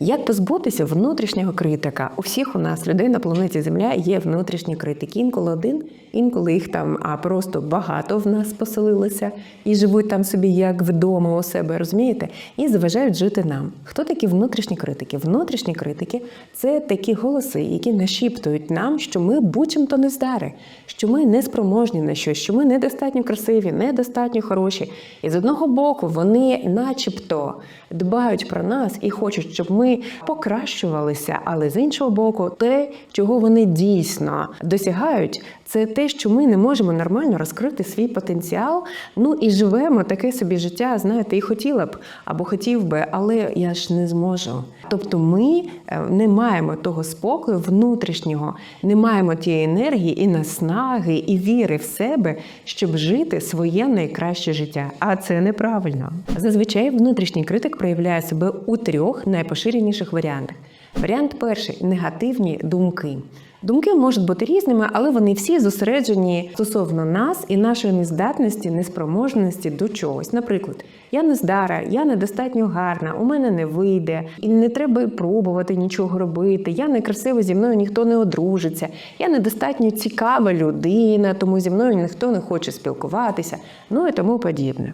Як позбутися внутрішнього критика? У всіх у нас людей на планеті Земля є внутрішні критики. Інколи один, інколи їх там а просто багато в нас поселилося і живуть там собі як вдома у себе, розумієте? І заважають жити нам. Хто такі внутрішні критики? Внутрішні критики це такі голоси, які нашіптують нам, що ми будь-чим-то не здари, що ми не спроможні на щось, що ми недостатньо красиві, недостатньо хороші. І з одного боку вони, начебто, дбають про нас і хочуть, щоб ми покращувалися, але з іншого боку, те, чого вони дійсно досягають, це те, що ми не можемо нормально розкрити свій потенціал. Ну і живемо таке собі життя, знаєте, і хотіла б або хотів би, але я ж не зможу. Тобто, ми е, не маємо того спокою внутрішнього, не маємо тієї енергії і наснаги, і віри в себе, щоб жити своє найкраще життя. А це неправильно. Зазвичай внутрішній критик проявляє себе у трьох найпоширеніших варіантах. Варіант перший негативні думки. Думки можуть бути різними, але вони всі зосереджені стосовно нас і нашої нездатності, неспроможності до чогось. Наприклад, я не здара, я недостатньо гарна, у мене не вийде, і не треба пробувати нічого робити. Я не красива, зі мною ніхто не одружиться. Я недостатньо цікава людина, тому зі мною ніхто не хоче спілкуватися, ну і тому подібне.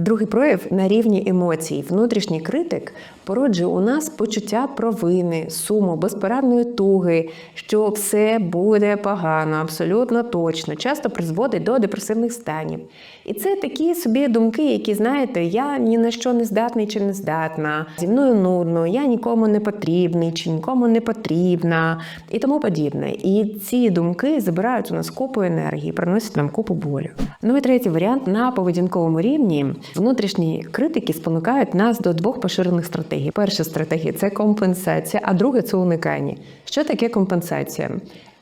Другий прояв на рівні емоцій. Внутрішній критик породжує у нас почуття провини, суму, безпорадної туги, що все буде погано, абсолютно точно, часто призводить до депресивних станів. І це такі собі думки, які знаєте, я ні на що не здатний чи не здатна, зі мною нудно, я нікому не потрібний чи нікому не потрібна і тому подібне. І ці думки забирають у нас купу енергії, приносять нам купу болю. Ну і третій варіант на поведінковому рівні. Внутрішні критики спонукають нас до двох поширених стратегій. Перша стратегія це компенсація, а друга це уникання. Що таке компенсація?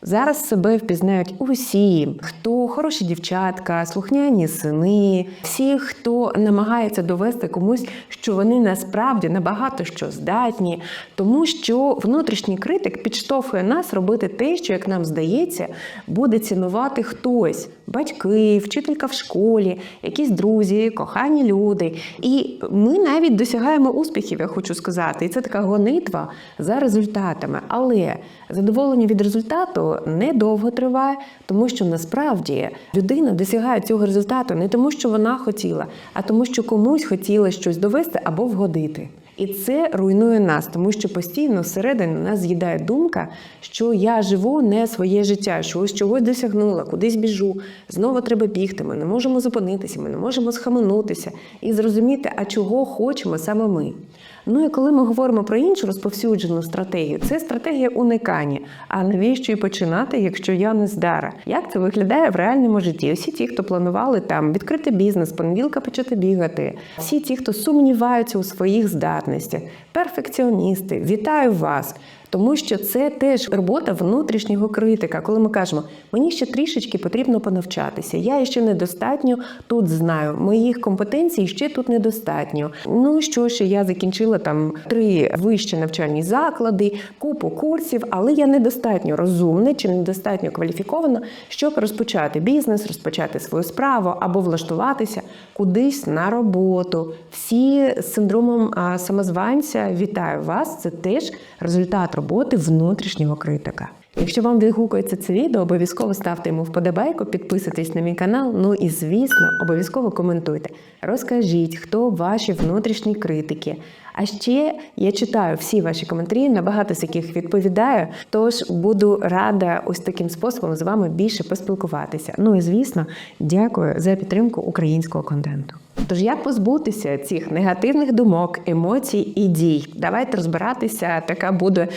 Зараз себе впізнають усі, хто хороші дівчатка, слухняні сини, всі, хто намагається довести комусь, що вони насправді набагато що здатні, тому що внутрішній критик підштовхує нас робити те, що, як нам здається, буде цінувати хтось: батьки, вчителька в школі, якісь друзі, кохані люди. І ми навіть досягаємо успіхів, я хочу сказати. І це така гонитва за результатами. Але задоволення від результату недовго триває, тому що насправді людина досягає цього результату не тому, що вона хотіла, а тому, що комусь хотіла щось довести або вгодити. І це руйнує нас, тому що постійно всередині нас з'їдає думка, що я живу не своє життя, що ось чогось досягнула, кудись біжу. Знову треба бігти. Ми не можемо зупинитися, ми не можемо схаменутися і зрозуміти, а чого хочемо саме ми. Ну і коли ми говоримо про іншу розповсюджену стратегію, це стратегія уникання. А навіщо і починати, якщо я не здара? Як це виглядає в реальному житті? Усі ті, хто планували там відкрити бізнес, понеділка почати бігати, всі ті, хто сумніваються у своїх здатностях, перфекціоністи, вітаю вас. Тому що це теж робота внутрішнього критика, коли ми кажемо, мені ще трішечки потрібно понавчатися. Я ще недостатньо тут знаю. Моїх компетенцій ще тут недостатньо. Ну що ж, я закінчила там три вищі навчальні заклади, купу курсів, але я недостатньо розумна чи недостатньо кваліфікована, щоб розпочати бізнес, розпочати свою справу або влаштуватися кудись на роботу. Всі з синдромом самозванця вітаю вас. Це теж результат роботи внутрішнього критика. Якщо вам відгукується це відео, обов'язково ставте йому вподобайку, підписуйтесь на мій канал. Ну і звісно, обов'язково коментуйте. Розкажіть, хто ваші внутрішні критики. А ще я читаю всі ваші коментарі, на багато з яких відповідаю. Тож буду рада ось таким способом з вами більше поспілкуватися. Ну і звісно, дякую за підтримку українського контенту. Тож як позбутися цих негативних думок, емоцій і дій? Давайте розбиратися. Така буде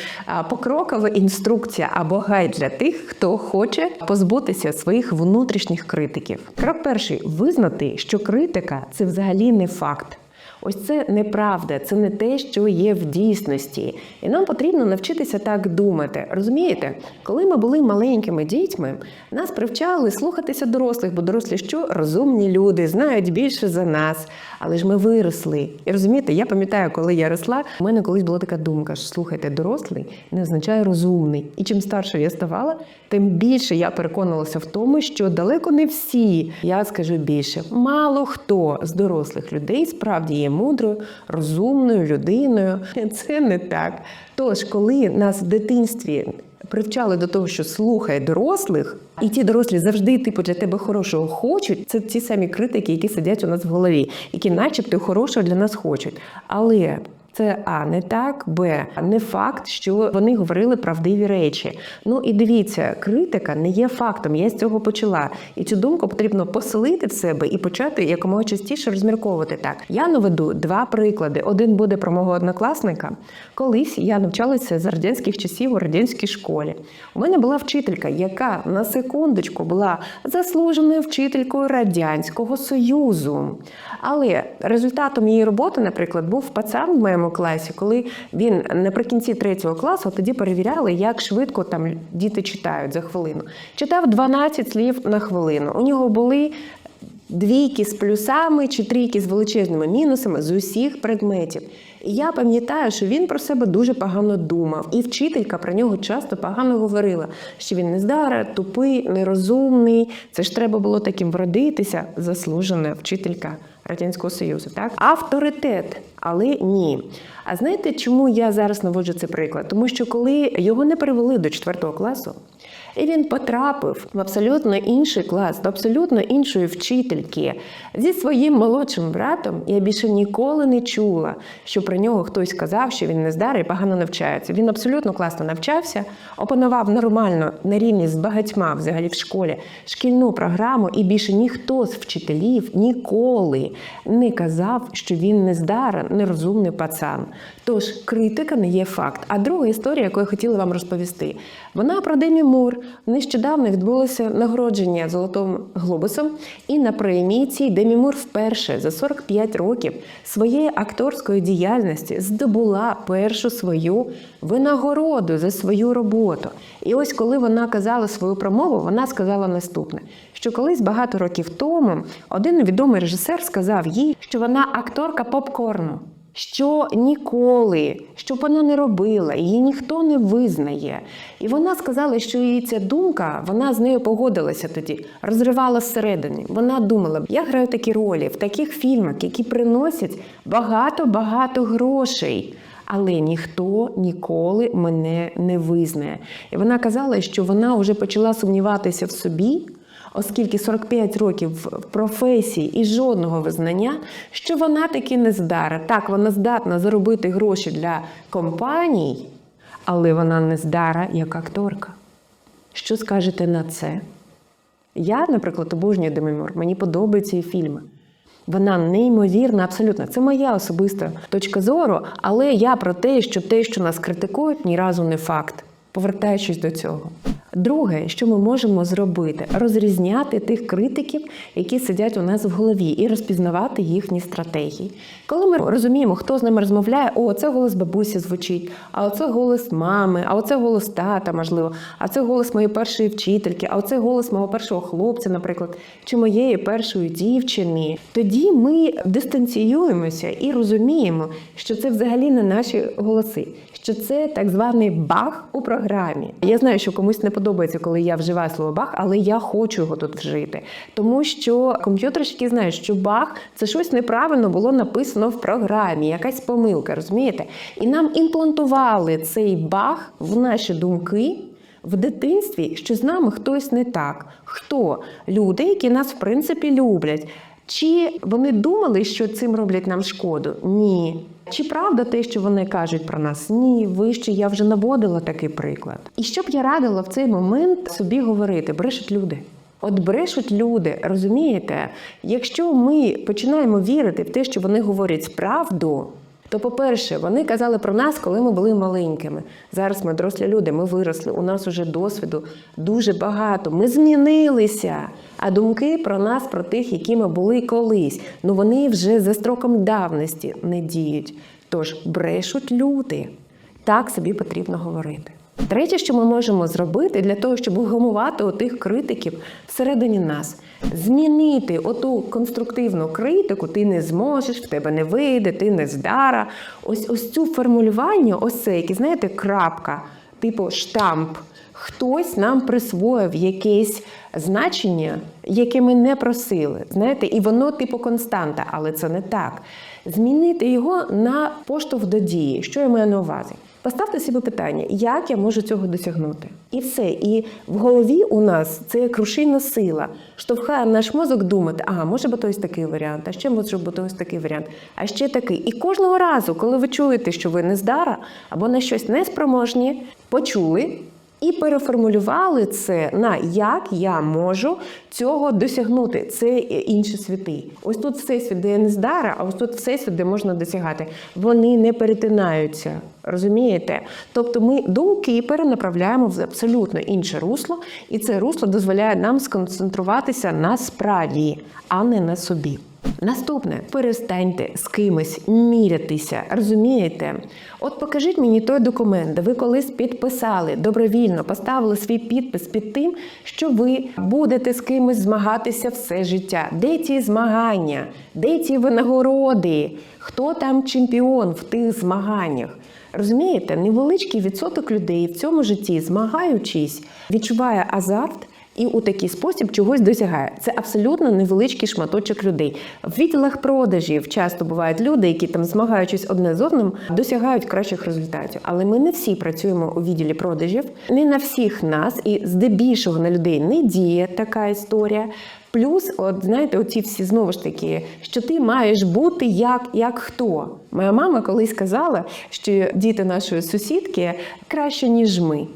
покрокова інструкція або гайд для тих, хто хоче позбутися своїх внутрішніх критиків. Крок перший визнати, що критика це взагалі не факт. Ось це неправда, це не те, що є в дійсності. І нам потрібно навчитися так думати. Розумієте, коли ми були маленькими дітьми, нас привчали слухатися дорослих, бо дорослі що розумні люди, знають більше за нас. Але ж ми виросли. І розумієте, я пам'ятаю, коли я росла, у мене колись була така думка: що слухайте, дорослий не означає розумний. І чим старше я ставала, тим більше я переконувалася в тому, що далеко не всі, я скажу більше, мало хто з дорослих людей справді є мудрою, розумною людиною. Це не так. Тож, коли нас в дитинстві привчали до того, що слухай дорослих, і ті дорослі завжди, типу, для тебе хорошого хочуть. Це ті самі критики, які сидять у нас в голові, які, начебто, хорошого для нас хочуть. Але це а не так, б не факт, що вони говорили правдиві речі. Ну і дивіться, критика не є фактом. Я з цього почала. І цю думку потрібно поселити в себе і почати якомога частіше розмірковувати так. Я наведу два приклади. Один буде про мого однокласника. Колись я навчалася з радянських часів у радянській школі. У мене була вчителька, яка на секундочку була заслуженою вчителькою радянського союзу. Але результатом її роботи, наприклад, був пацан в моєму класі, коли він наприкінці третього класу тоді перевіряли, як швидко там діти читають за хвилину. Читав 12 слів на хвилину. У нього були двійки з плюсами чи трійки з величезними мінусами з усіх предметів. І я пам'ятаю, що він про себе дуже погано думав, і вчителька про нього часто погано говорила, що він нездара, тупий, нерозумний. Це ж треба було таким вродитися, заслужена вчителька Радянського Союзу. Так, авторитет, але ні. А знаєте, чому я зараз наводжу цей приклад? Тому що коли його не перевели до 4 класу, і він потрапив в абсолютно інший клас, до абсолютно іншої вчительки зі своїм молодшим братом. Я більше ніколи не чула, що про нього хтось сказав, що він нездарий і погано навчається. Він абсолютно класно навчався, опанував нормально на рівні з багатьма взагалі в школі шкільну програму, і більше ніхто з вчителів ніколи не казав, що він нездара, нерозумний пацан. Тож критика не є факт. А друга історія, яку я хотіла вам розповісти, вона про Демі Мур. Нещодавно відбулося нагородження золотим глобусом, і на премії цій Демі Мур вперше за 45 років своєї акторської діяльності здобула першу свою винагороду за свою роботу. І ось коли вона казала свою промову, вона сказала наступне: що колись багато років тому один відомий режисер сказав їй, що вона акторка попкорну. Що ніколи, що вона не робила, її ніхто не визнає. І вона сказала, що її ця думка, вона з нею погодилася тоді, розривала зсередини. Вона думала, я граю такі ролі в таких фільмах, які приносять багато-багато грошей. Але ніхто ніколи мене не визнає. І вона казала, що вона вже почала сумніватися в собі, оскільки 45 років в професії і жодного визнання, що вона таки не здара. Так, вона здатна заробити гроші для компаній, але вона не здара як акторка. Що скажете на це? Я, наприклад, обожнюю Демі мені подобаються її фільми. Вона неймовірна, абсолютно. Це моя особиста точка зору, але я про те, що те, що нас критикують, ні разу не факт. Повертаючись до цього. Друге, що ми можемо зробити, розрізняти тих критиків, які сидять у нас в голові, і розпізнавати їхні стратегії. Коли ми розуміємо, хто з ними розмовляє, о, це голос бабусі звучить, а оце голос мами, а оце голос тата, можливо, а це голос моєї першої вчительки, а оце голос мого першого хлопця, наприклад, чи моєї першої дівчини. Тоді ми дистанціюємося і розуміємо, що це взагалі не наші голоси, що це так званий баг у програмі. Я знаю, що комусь не подобається, коли я вживаю слово баг, але я хочу його тут вжити. Тому що комп'ютерщики знають, що баг це щось неправильно було написано в програмі, якась помилка, розумієте? І нам імплантували цей баг в наші думки. В дитинстві, що з нами хтось не так. Хто? Люди, які нас в принципі люблять. Чи вони думали, що цим роблять нам шкоду? Ні. Чи правда те, що вони кажуть про нас? Ні, вище я вже наводила такий приклад. І що б я радила в цей момент собі говорити? Брешуть люди. От брешуть люди, розумієте? Якщо ми починаємо вірити в те, що вони говорять правду, то, по-перше, вони казали про нас, коли ми були маленькими. Зараз ми дорослі люди, ми виросли. У нас уже досвіду дуже багато. Ми змінилися. А думки про нас, про тих, які ми були колись, ну вони вже за строком давності не діють. Тож брешуть люди. Так собі потрібно говорити. Третє, що ми можемо зробити для того, щоб вгамувати отих критиків всередині нас, змінити оту конструктивну критику, ти не зможеш, в тебе не вийде, ти не здара. Ось ось цю формулювання, ось це, які знаєте, крапка. типу штамп. Хтось нам присвоїв якесь значення, яке ми не просили. Знаєте, і воно типу константа, але це не так. Змінити його на поштовх до дії. Що я маю на увазі? Поставте собі питання, як я можу цього досягнути? І все. І в голові у нас це як рушійна сила, штовхає наш мозок думати, ага, може бути ось такий варіант, а ще може бути ось такий варіант, а ще такий. І кожного разу, коли ви чуєте, що ви не здара або на щось неспроможні, почули. І переформулювали це на як я можу цього досягнути. Це інші світи. Ось тут всесвіт, де я не здара, а ось тут всесвіт, де можна досягати. Вони не перетинаються. Розумієте? Тобто ми думки перенаправляємо в абсолютно інше русло, і це русло дозволяє нам сконцентруватися на справі, а не на собі. Наступне перестаньте з кимось мірятися, розумієте? От покажіть мені той документ, де ви колись підписали добровільно, поставили свій підпис під тим, що ви будете з кимось змагатися все життя. Де ці змагання? Де ці винагороди? Хто там чемпіон в тих змаганнях? Розумієте, невеличкий відсоток людей в цьому житті, змагаючись, відчуває азарт. І у такий спосіб чогось досягає. Це абсолютно невеличкий шматочок людей. В відділах продажів часто бувають люди, які там змагаючись одне з одним, досягають кращих результатів. Але ми не всі працюємо у відділі продажів, не на всіх нас, і здебільшого на людей не діє така історія. Плюс, от знаєте, оці всі знову ж таки, що ти маєш бути як, як хто. Моя мама колись казала, що діти нашої сусідки краще, ніж ми.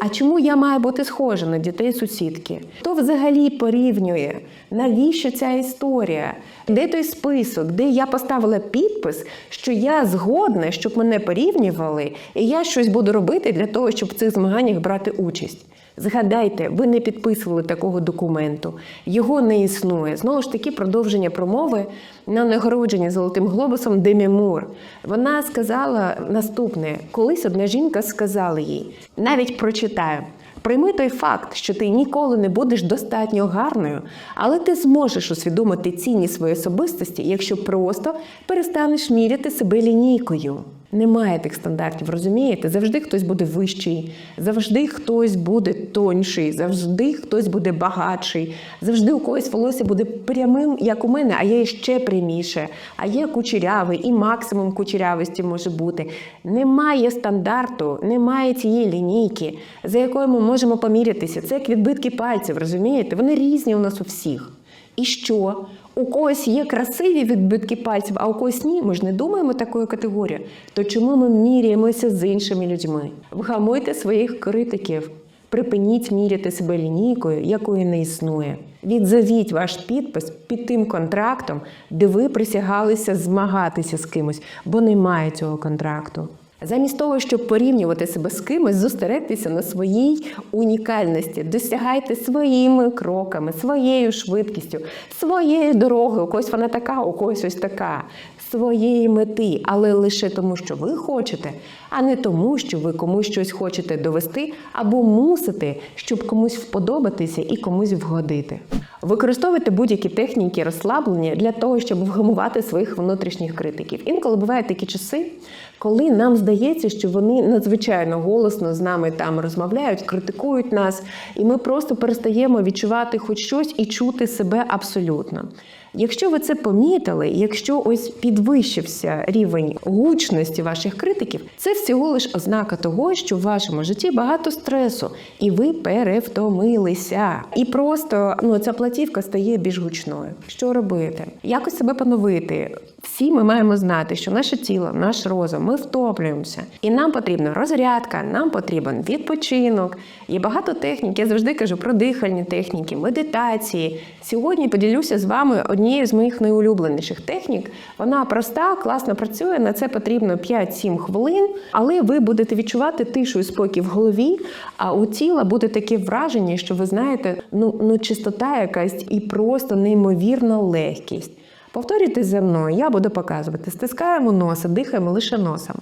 А чому я маю бути схожа на дітей сусідки? Хто взагалі порівнює? Навіщо ця історія? Де той список, де я поставила підпис, що я згодна, щоб мене порівнювали, і я щось буду робити для того, щоб в цих змаганнях брати участь? Згадайте, ви не підписували такого документу, його не існує. Знову ж таки, продовження промови на нагородженні Золотим Глобусом Демі Мур. Вона сказала наступне: колись одна жінка сказала їй, навіть прочитаю. Прийми той факт, що ти ніколи не будеш достатньо гарною, але ти зможеш усвідомити цінність своєї особистості, якщо просто перестанеш міряти себе лінійкою. Немає тих стандартів, розумієте? Завжди хтось буде вищий, завжди хтось буде тонший, завжди хтось буде багатший, завжди у когось волосся буде прямим, як у мене, а є ще пряміше, а є кучерявий, і максимум кучерявості може бути. Немає стандарту, немає цієї лінійки, за якою ми можемо помірятися. Це як відбитки пальців, розумієте? Вони різні у нас у всіх. І що? У когось є красиві відбитки пальців, а у когось ні. Ми ж не думаємо такою категорією. То чому ми міряємося з іншими людьми? Вгамуйте своїх критиків. Припиніть міряти себе лінійкою, якої не існує. Відзовіть ваш підпис під тим контрактом, де ви присягалися змагатися з кимось, бо немає цього контракту. Замість того, щоб порівнювати себе з кимось, зосередьтеся на своїй унікальності, досягайте своїми кроками, своєю швидкістю, своєю дорогою. У когось вона така, у когось ось така. Своєї мети, але лише тому, що ви хочете, а не тому, що ви комусь щось хочете довести або мусите, щоб комусь вподобатися і комусь вгодити. Використовуйте будь-які техніки розслаблення для того, щоб вгамувати своїх внутрішніх критиків. Інколи бувають такі часи, коли нам здається, що вони надзвичайно голосно з нами там розмовляють, критикують нас, і ми просто перестаємо відчувати хоч щось і чути себе абсолютно. Якщо ви це помітили, якщо ось підвищився рівень гучності ваших критиків, це всього лиш ознака того, що в вашому житті багато стресу, і ви перевтомилися. І просто ну ця платівка стає більш гучною. Що робити? Якось себе поновити. Всі ми маємо знати, що наше тіло, наш розум, ми втоплюємося, і нам потрібна розрядка, нам потрібен відпочинок. Є багато технік. Я завжди кажу про дихальні техніки, медитації. Сьогодні поділюся з вами однією з моїх найулюбленіших технік. Вона проста, класно працює. На це потрібно 5-7 хвилин, але ви будете відчувати тишу і спокій в голові. А у тіла буде таке враження, що ви знаєте, ну, ну чистота якась і просто неймовірна легкість. Повторюйте за мною, я буду показувати. Стискаємо носа, дихаємо лише носом.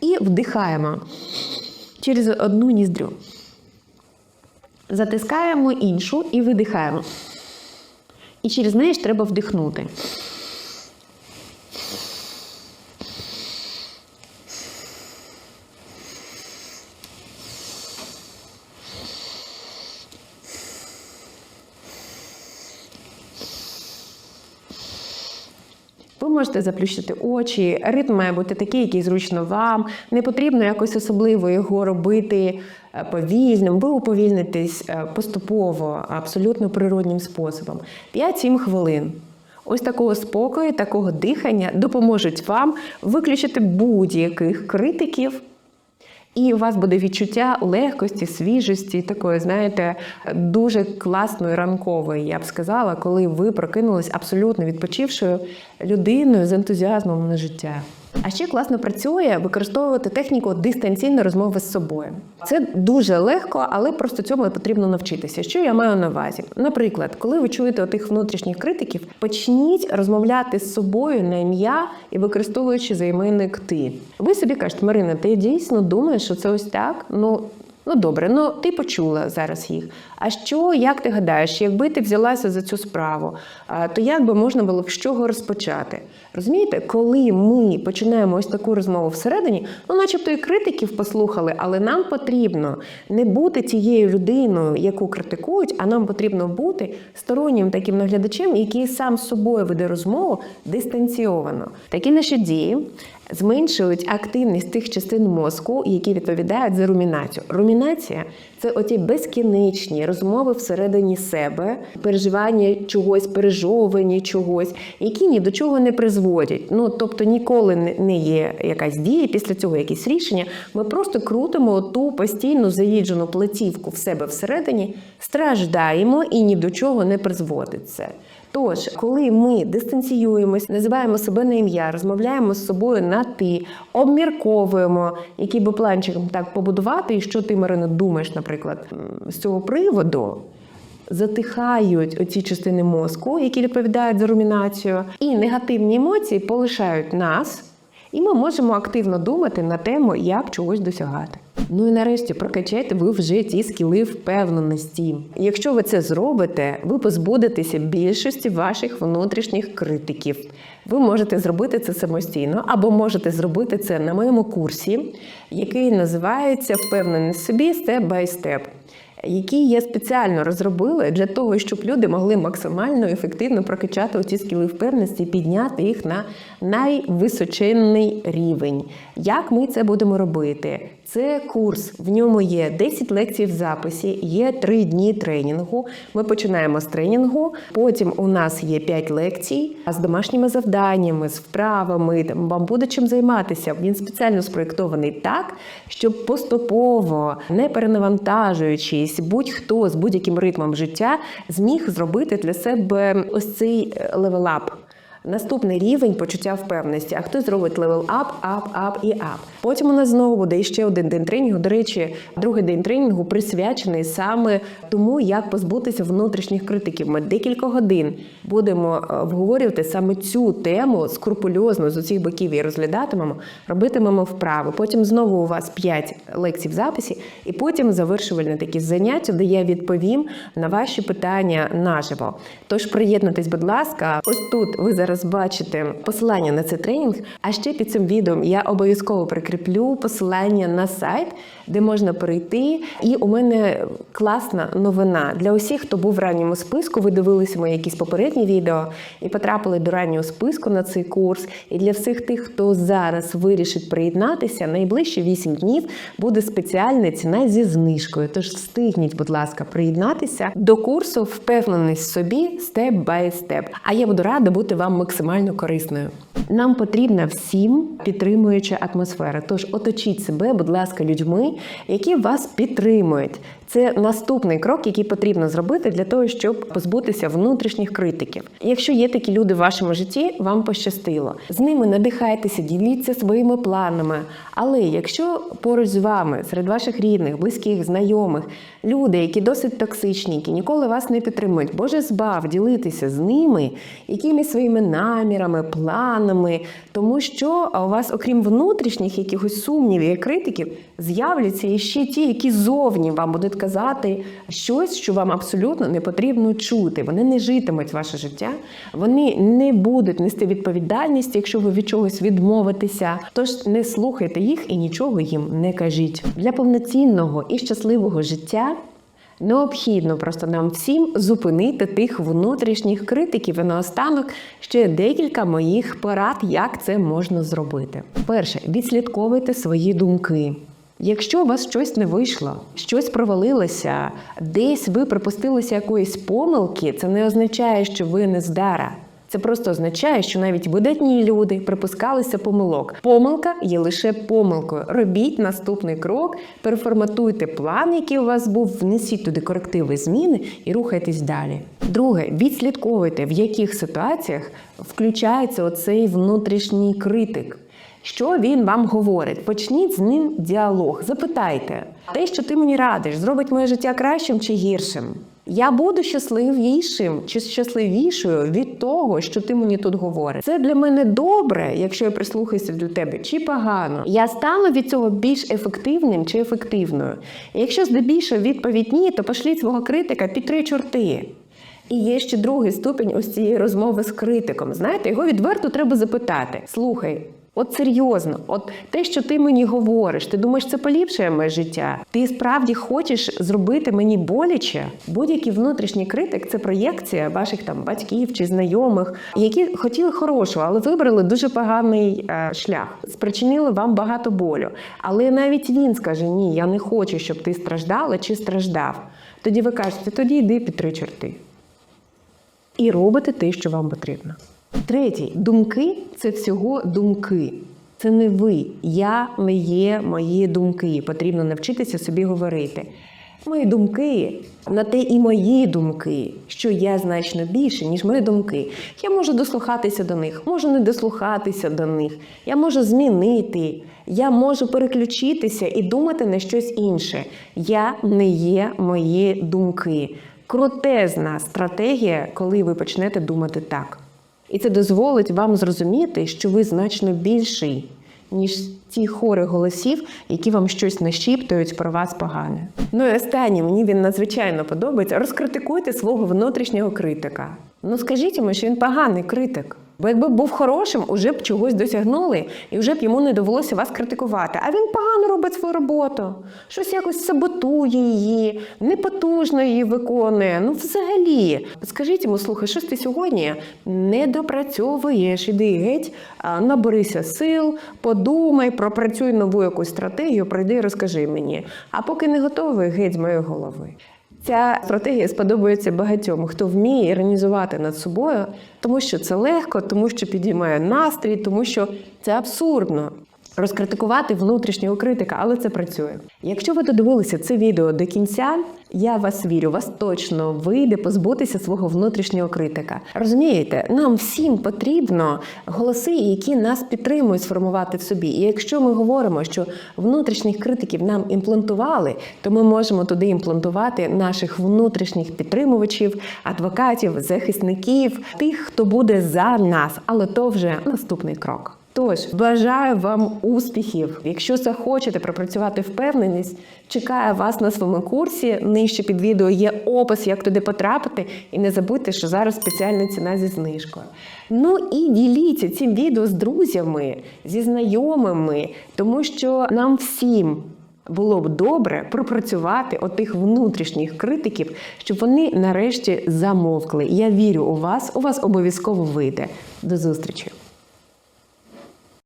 І вдихаємо через одну ніздрю. Затискаємо іншу і видихаємо. І через неї ж треба вдихнути. Можете заплющити очі, ритм має бути такий, який зручно вам. Не потрібно якось особливо його робити е, повільним. Ви уповільнитесь е, поступово, абсолютно природнім способом. 5-7 хвилин. Ось такого спокою, такого дихання допоможуть вам виключити будь-яких критиків. І у вас буде відчуття легкості, свіжості, такої, знаєте, дуже класної ранкової, я б сказала, коли ви прокинулись абсолютно відпочившою людиною з ентузіазмом на життя. А ще класно працює використовувати техніку дистанційної розмови з собою. Це дуже легко, але просто цьому потрібно навчитися. Що я маю на увазі? Наприклад, коли ви чуєте тих внутрішніх критиків, почніть розмовляти з собою на ім'я і використовуючи займенник ти. Ви собі кажете, Марина, ти дійсно думаєш, що це ось так? Ну Ну добре, ну ти почула зараз їх. А що, як ти гадаєш, якби ти взялася за цю справу, то як би можна було б з чого розпочати? Розумієте, коли ми починаємо ось таку розмову всередині, ну начебто і критиків послухали, але нам потрібно не бути тією людиною, яку критикують, а нам потрібно бути стороннім таким наглядачем, який сам з собою веде розмову дистанційовано. Такі наші дії зменшують активність тих частин мозку, які відповідають за румінацію. Румінація це оті безкінечні розмови всередині себе, переживання чогось, пережовування чогось, які ні до чого не призводять. Ну тобто ніколи не є якась дія, після цього якісь рішення. Ми просто крутимо ту постійну заїджену платівку в себе всередині, страждаємо і ні до чого не призводить це. Тож, коли ми дистанціюємось, називаємо себе на ім'я, розмовляємо з собою на ти, обмірковуємо, який би планчик так побудувати, і що ти, Марина, думаєш, наприклад, з цього приводу. Затихають оці частини мозку, які відповідають за румінацію, і негативні емоції полишають нас, і ми можемо активно думати на тему, як чогось досягати. Ну і нарешті прокачайте ви вже ті скіли впевненості. Якщо ви це зробите, ви позбудетеся більшості ваших внутрішніх критиків. Ви можете зробити це самостійно, або можете зробити це на моєму курсі, який називається Впевненість собі степ бай степ які я спеціально розробила для того, щоб люди могли максимально ефективно прокачати оці скіли впевненості підняти їх на найвисоченний рівень. Як ми це будемо робити? Це курс, в ньому є 10 лекцій в записі, є 3 дні тренінгу. Ми починаємо з тренінгу. Потім у нас є 5 лекцій з домашніми завданнями, з вправами. Там вам буде чим займатися. Він спеціально спроєктований так, щоб поступово, не перенавантажуючись, будь-хто з будь-яким ритмом життя зміг зробити для себе ось цей левелап. Наступний рівень почуття впевненості. А хто зробить левел ап, ап, ап і ап. Потім у нас знову буде ще один день тренінгу. До речі, другий день тренінгу присвячений саме тому, як позбутися внутрішніх критиків. Ми декілька годин будемо е, обговорювати саме цю тему скрупульозно з усіх боків і розглядатимемо, робитимемо вправи. Потім знову у вас 5 лекцій в записі, і потім завершувальне такі заняття, де я відповім на ваші питання наживо. Тож приєднуйтесь, будь ласка, ось тут ви зараз зараз бачите посилання на цей тренінг. А ще під цим відео я обов'язково прикріплю посилання на сайт, де можна перейти. І у мене класна новина для усіх, хто був в ранньому списку. Ви дивилися мої якісь попередні відео і потрапили до раннього списку на цей курс. І для всіх тих, хто зараз вирішить приєднатися, найближчі 8 днів буде спеціальна ціна зі знижкою. Тож встигніть, будь ласка, приєднатися до курсу Впевненість собі степ бай степ. А я буду рада бути вам максимально корисною. Нам потрібна всім підтримуюча атмосфера. Тож оточіть себе, будь ласка, людьми, які вас підтримують. Це наступний крок, який потрібно зробити для того, щоб позбутися внутрішніх критиків. Якщо є такі люди в вашому житті, вам пощастило. З ними надихайтеся, діліться своїми планами. Але якщо поруч з вами, серед ваших рідних, близьких, знайомих, люди, які досить токсичні, які ніколи вас не підтримують, Боже збав ділитися з ними якимись своїми намірами, планами, тому що у вас, окрім внутрішніх якихось сумнівів і критиків, з'являться іще ті, які зовні вам будуть казати щось, що вам абсолютно не потрібно чути. Вони не житимуть ваше життя, вони не будуть нести відповідальність, якщо ви від чогось відмовитеся. Тож не слухайте їх і нічого їм не кажіть. Для повноцінного і щасливого життя Необхідно просто нам всім зупинити тих внутрішніх критиків. І наостанок ще декілька моїх порад, як це можна зробити. Перше, відслідковуйте свої думки. Якщо у вас щось не вийшло, щось провалилося, десь ви припустилися якоїсь помилки, це не означає, що ви не здара. Це просто означає, що навіть видатні люди припускалися помилок. Помилка є лише помилкою. Робіть наступний крок, переформатуйте план, який у вас був, внесіть туди корективи зміни і рухайтесь далі. Друге, відслідковуйте, в яких ситуаціях включається оцей внутрішній критик. Що він вам говорить? Почніть з ним діалог. Запитайте, те, що ти мені радиш, зробить моє життя кращим чи гіршим. Я буду щасливішим чи щасливішою від того, що ти мені тут говориш. Це для мене добре, якщо я прислухаюся до тебе, чи погано. Я стану від цього більш ефективним чи ефективною. І якщо здебільшого відповідь ні, то пошліть свого критика під три чорти. І є ще другий ступінь ось цієї розмови з критиком. Знаєте, його відверто треба запитати: слухай. От серйозно, от те, що ти мені говориш, ти думаєш, це поліпшує моє життя? Ти справді хочеш зробити мені боляче? Будь-який внутрішній критик це проєкція ваших там батьків чи знайомих, які хотіли хорошого, але вибрали дуже поганий е, шлях, спричинили вам багато болю. Але навіть він скаже: Ні, я не хочу, щоб ти страждала чи страждав. Тоді ви кажете, тоді йди під три чорти і робите те, що вам потрібно. Третій думки це всього думки. Це не ви. Я не є мої думки. Потрібно навчитися собі говорити. Мої думки на те і мої думки, що я значно більше, ніж мої думки. Я можу дослухатися до них, можу не дослухатися до них. Я можу змінити, я можу переключитися і думати на щось інше. Я не є мої думки. Крутезна стратегія, коли ви почнете думати так. І це дозволить вам зрозуміти, що ви значно більший, ніж ті хори голосів, які вам щось нашіптують про вас погане. Ну і останнє, мені він надзвичайно подобається. Розкритикуйте свого внутрішнього критика. Ну скажіть йому, що він поганий критик. Бо якби був хорошим, уже б чогось досягнули, і вже б йому не довелося вас критикувати. А він погано робить свою роботу, щось якось саботує її, непотужно її виконує. Ну, взагалі, скажіть йому, слухай, щось ти сьогодні не допрацьовуєш, іди геть, наберися сил, подумай, пропрацюй нову якусь стратегію, прийди і розкажи мені. А поки не готовий, геть з моєї голови. Ця стратегія сподобається багатьом, хто вміє іронізувати над собою, тому що це легко, тому що підіймає настрій, тому що це абсурдно. Розкритикувати внутрішнього критика, але це працює. Якщо ви додивилися це відео до кінця, я вас вірю, вас точно вийде позбутися свого внутрішнього критика. Розумієте, нам всім потрібно голоси, які нас підтримують сформувати в собі. І якщо ми говоримо, що внутрішніх критиків нам імплантували, то ми можемо туди імплантувати наших внутрішніх підтримувачів, адвокатів, захисників, тих, хто буде за нас, але то вже наступний крок. Тож бажаю вам успіхів. Якщо захочете пропрацювати впевненість, чекаю вас на своєму курсі. Нижче під відео є опис, як туди потрапити. І не забудьте, що зараз спеціальна ціна зі знижкою. Ну і діліться цим відео з друзями, зі знайомими, тому що нам всім. Було б добре пропрацювати отих внутрішніх критиків, щоб вони нарешті замовкли. Я вірю у вас, у вас обов'язково вийде. До зустрічі!